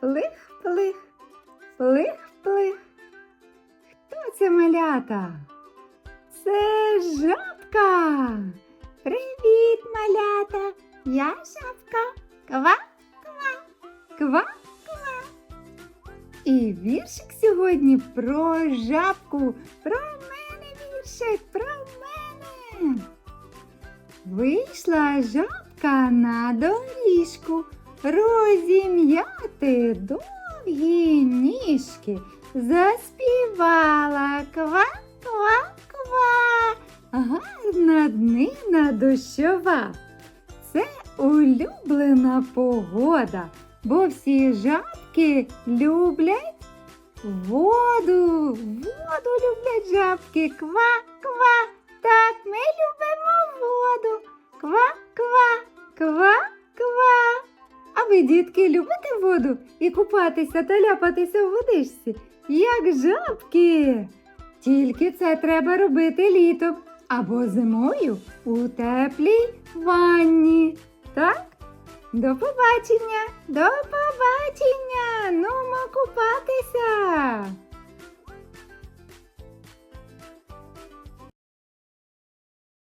Плих-плих, плих-плих. Хто це малята? Це жабка. Привіт, малята! Я жабка. Ква-ква, ква-ква. І віршик сьогодні про жабку. Про мене віршик, про мене. Вийшла жабка на доріжку. Розім'я розім'яти довгі ніжки, заспівала ква-ква-ква, гарна днина дощова. Це улюблена погода, бо всі жабки люблять воду. Воду люблять жабки. Ква-ква. Так, ми любимо воду. Ква-ква, ква-ква. А ви, дітки, любите воду і купатися та ляпатися в водичці, як жабки. Тільки це треба робити літом або зимою у теплій ванні. Так? До побачення, до побачення. Нумо купатися.